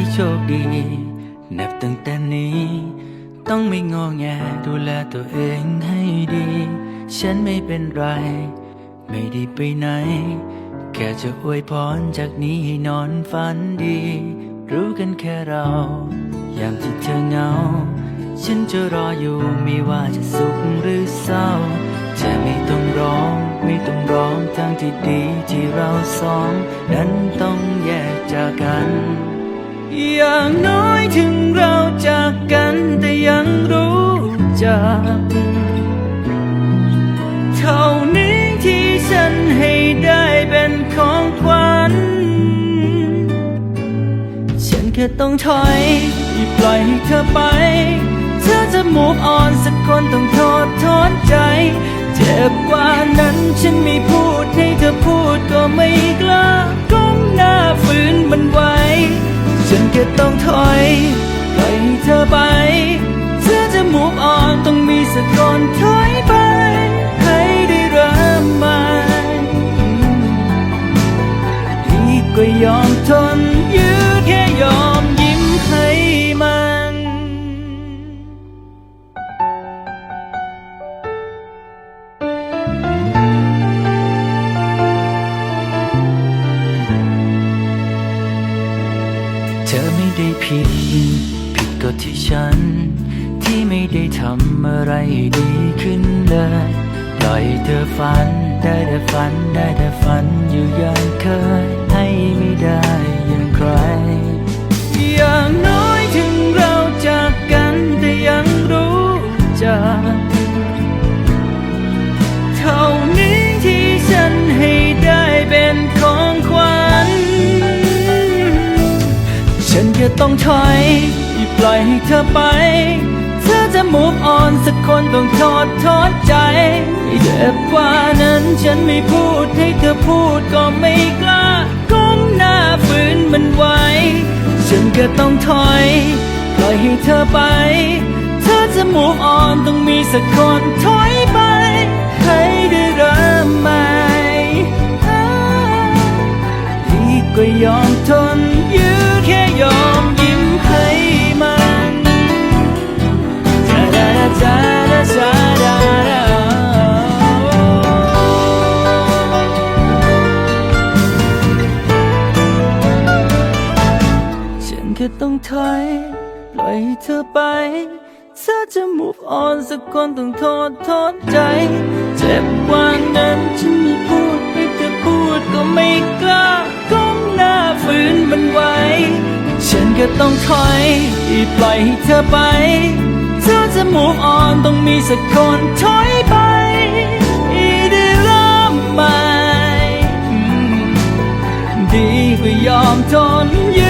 ให้โชคดี นับตั้งแต่นี้ ต้องไม่งอแงดูแลตัวเองให้ดี ฉันไม่เป็นไร ไม่ได้ไปไหน แค่จะอวยพรจากนี้ให้นอนฝันดี รู้กันแค่เรา ยามที่เธอเหงา ฉันจะรออยู่ไม่ว่าจะสุขหรือเศร้าจะไม่ต้องร้องไม่ต้องร้องทั้งที่ดีที่เราสอง นั้นต้องแยกจากกัน อย่างน้อยถึงเราจากกันแต่ยังรู้จัก เท่านี้ที่ฉันให้ได้เป็นของขวัญ ฉันแค่ต้องถอยปล่อยให้เธอไป เธอจะมูฟออนสักคนต้องโทษทอนใจ เจ็บกว่านั้นฉันไม่พูดให้เธอพูดก็ไม่กล้าก้มหน้า ต้องถอยปล่อยให้เธอไป เธอจะมูฟออนต้องมีสักคนถอยไป ให้ได้เริ่มใหม่ดีก็ยอมทน ไม่ได้ผิด ผิดก็ที่ฉัน ที่ไม่ได้ทำอะไรดีขึ้นเลยปล่อยเธอฝัน ได้แต่ฝัน ได้แต่ฝันอยู่อย่างเคย ให้ไม่ได้อย่างใครอย่าง ต้องถอยปล่อยให้เธอไป เธอจะ move on สักคนต้องทอดทอดใจเจ็บกว่านั้นฉันไม่พูดให้เธอพูดก็ไม่กล้าก้มหน้าฝืนมันไว้ ฉันก็ต้องถอย ปล่อยให้เธอไป เธอจะ move on ต้องมีสักคนถอยไปให้ได้เริ่มใหม่ดีกว่ายอม ฉันแค่ต้องถอยปล่อยให้เธอไปเธอจะ move on สักคนต้องโทษโทษใจ เจ็บกว่านั้นฉันไม่พูดไม่จะพูดก็ไม่กล้าก้มหน้าฝืนมันไว้ ฉันก็ต้องถอยปล่อยให้เธอไป เธอจะ move on ต้องมีสักคนถอยไปได้เริ่มใหม่ดีกว่ายอมทนยื